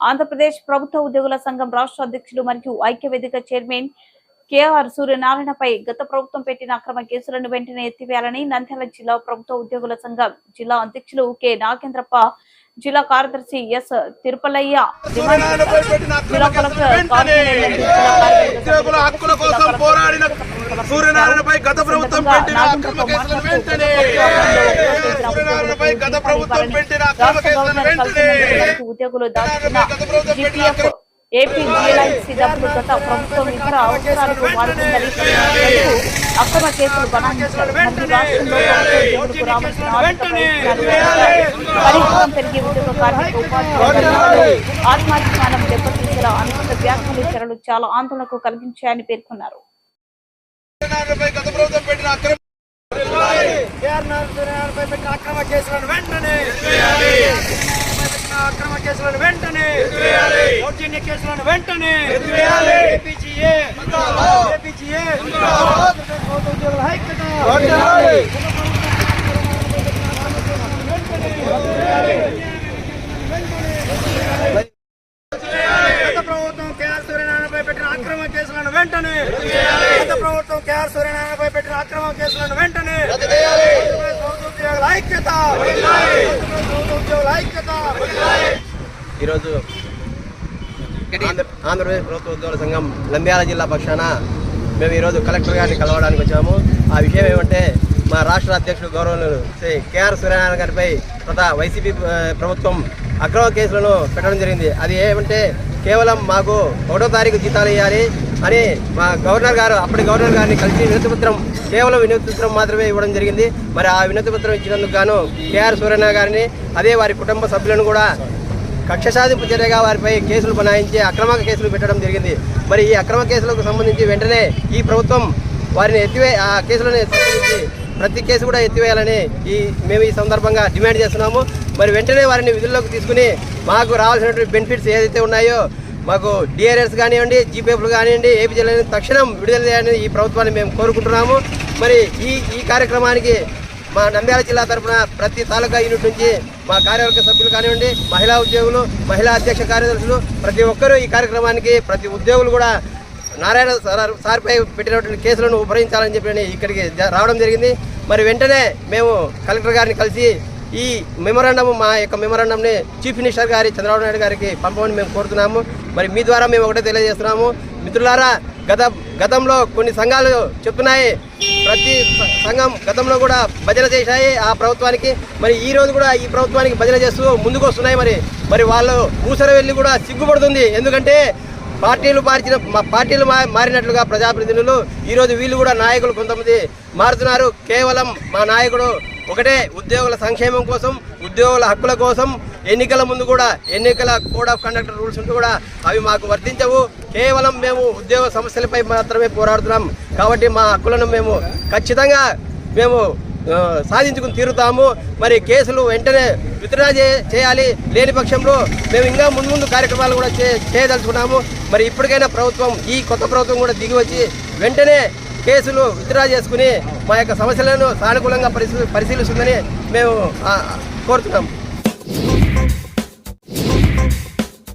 ఆంధ్రప్రదేశ్ ప్రభుత్వ ఉద్యోగుల సంఘం రాష్ట్ర అధ్యక్షులు మరియు ఐక్య వేదిక చైర్మన్ కేఆర్ సూర్యనారాయణపై గత ప్రభుత్వం పెట్టిన అక్రమ కేసులను వెంటనే ఎత్తివేయాలని నంద్యాల జిల్లా ప్రభుత్వ ఉద్యోగుల సంఘం జిల్లా అధ్యక్షులు కె. నాగేంద్రప్ప జిల్లా కార్యదర్శి ఎస్. తిరుపలయ్య జిల్లా కలెక్టర్ వెంటనే ఉద్యోగుల హక్కుల కోసం పోరాడిన సూర్యనారాయణపై గత ప్రభుత్వం పెట్టిన అక్రమ కేసులను వెంటనే సూర్యనారాయణపై గత ప్రభుత్వం పెట్టిన అక్రమ కేసులను వెంటనే ఉద్యోగులు దాచుకున్న ఏపీ ప్రభుత్వం ఇతర అవసరాలకు అక్రమ కేసులు బనాయించారు. పరిహారం పెరిగి ఉద్యోగ కార్మిక ఉపాధి ఆత్మాభిమానం దెబ్బతీసేలా అనుకున్న వ్యాఖ్యలు చర్యలు చాలా ఆందోళనకు కలిగించాయని పేర్కొన్నారు. సూర్యనారాయణపై గత ప్రభుత్వం పెట్టిన అక్రమ కేఆర్ పెట్టిన అక్రమ కేసులను వెంటనే అక్రమ కేసులను వెంటనే దౌర్జన్య కేసులను వెంటనే ఏపీజీఏ ఏపీజీఏ ఉద్యోగుల ఐక్యత గత ప్రభుత్వం కేఆర్ సూర్యనారాయణపై పెట్టిన అక్రమ కేసులను వెంటనే గత ప్రభుత్వం కేఆర్ సూర్యనారాయణపై పెట్టిన అక్రమ కేసులను వెంటనే ఉద్యోగుల ఐక్యత. ఉద్యోగుల ఐక్యత. ఈరోజు ఆంధ్ర ఆంధ్రప్రదేశ్ ప్రభుత్వ ఉద్యోగుల సంఘం నంద్యాల జిల్లా పక్షాన మేము ఈరోజు కలెక్టర్ గారిని కలవడానికి వచ్చాము. ఆ విషయం ఏమంటే మా రాష్ట్ర అధ్యక్షుడు గౌరవనీయులు శ్రీ కేఆర్ సూర్యనారాయణ గారిపై గత వైసీపీ ప్రభుత్వం అక్రమ కేసులను పెట్టడం జరిగింది. అది ఏమంటే కేవలం మాకు ఒకటో తారీఖు జీతాలు ఇవ్వాలి. అని మా గవర్నర్ గారు అప్పటి గవర్నర్ గారిని కలిసి వినతిపత్రం కేవలం వినతిపత్రం మాత్రమే ఇవ్వడం జరిగింది. మరి ఆ వినతిపత్రం ఇచ్చినందుకు గాను కేఆర్ సూర్యనారాయణ గారిని అదే వారి కుటుంబ సభ్యులను కూడా కక్ష సాధింపు చర్యగా వారిపై కేసులు బనాయించి అక్రమ కేసులు పెట్టడం జరిగింది. మరి ఈ అక్రమ కేసులకు సంబంధించి వెంటనే ఈ ప్రభుత్వం వారిని ఎత్తివే ఆ కేసులను ఎత్తివేసి ప్రతి కేసు కూడా ఎత్తివేయాలని ఈ మేము ఈ సందర్భంగా డిమాండ్ చేస్తున్నాము. మరి వెంటనే వారిని విధుల్లోకి తీసుకుని మాకు రావాల్సినటువంటి బెనిఫిట్స్ ఏదైతే ఉన్నాయో మాకు డిఆర్ఎస్ కానివ్వండి జీపీఎఫ్లు కానివ్వండి ఏపీ జిల్లా తక్షణం విడుదల చేయాలని ఈ ప్రభుత్వాన్ని మేము కోరుకుంటున్నాము. మరి ఈ ఈ కార్యక్రమానికి మా నంద్యాల జిల్లా తరఫున ప్రతి తాలూకా యూనిట్ నుంచి మా కార్యవర్గ సభ్యులు కానివ్వండి మహిళా ఉద్యోగులు మహిళా అధ్యక్ష కార్యదర్శులు ప్రతి ఒక్కరూ ఈ కార్యక్రమానికి ప్రతి ఉద్యోగులు కూడా నారాయణ సార్ సార్పై పెట్టినటువంటి కేసులను ఉపరించాలని చెప్పి ఇక్కడికి రావడం జరిగింది. మరి వెంటనే మేము కలెక్టర్ గారిని కలిసి ఈ మెమరాండం మా యొక్క మెమరాండంని చీఫ్ మినిస్టర్ గారి చంద్రబాబు నాయుడు గారికి పంపమని మేము కోరుతున్నాము. మరి మీ ద్వారా మేము ఒకటే తెలియజేస్తున్నాము. మిత్రులారా గత గతంలో కొన్ని సంఘాలు చెప్తున్నాయి. ప్రతి సంఘం గతంలో కూడా భజన చేశాయి ఆ ప్రభుత్వానికి. మరి ఈ రోజు కూడా ఈ ప్రభుత్వానికి భజన చేస్తూ ముందుకు వస్తున్నాయి మరి. మరి వాళ్ళు ఊసర వెళ్ళి కూడా సిగ్గుపడుతుంది. ఎందుకంటే పార్టీలు మార్చిన మా పార్టీలు మా మారినట్లుగా ప్రజాప్రతినిధులు ఈరోజు వీళ్ళు కూడా నాయకులు కొంతమంది మారుతున్నారు. కేవలం మా నాయకుడు ఒకటే ఉద్యోగుల సంక్షేమం కోసం ఉద్యోగుల హక్కుల కోసం ఎన్నికల ముందు కూడా ఎన్నికల కోడ్ ఆఫ్ కండక్ట్ రూల్స్ ఉంటూ కూడా అవి మాకు వర్తించవు. కేవలం మేము ఉద్యోగ సమస్యలపై మాత్రమే పోరాడుతున్నాం. కాబట్టి మా హక్కులను మేము ఖచ్చితంగా మేము సాధించుకుని తీరుతాము. మరి కేసులు వెంటనే విత్డ్రా చే చేయాలి. లేని పక్షంలో మేము ఇంకా ముందు ముందు కార్యక్రమాలు కూడా చేయదలుచుకున్నాము. మరి ఇప్పటికైనా ప్రభుత్వం ఈ కొత్త ప్రభుత్వం కూడా దిగి వచ్చి వెంటనే కేసులు విత్డ్రా చేసుకుని మా యొక్క సమస్యలను సానుకూలంగా పరిశీ పరిశీలిస్తుందని మేము కోరుతున్నాము. కోరుతున్నాం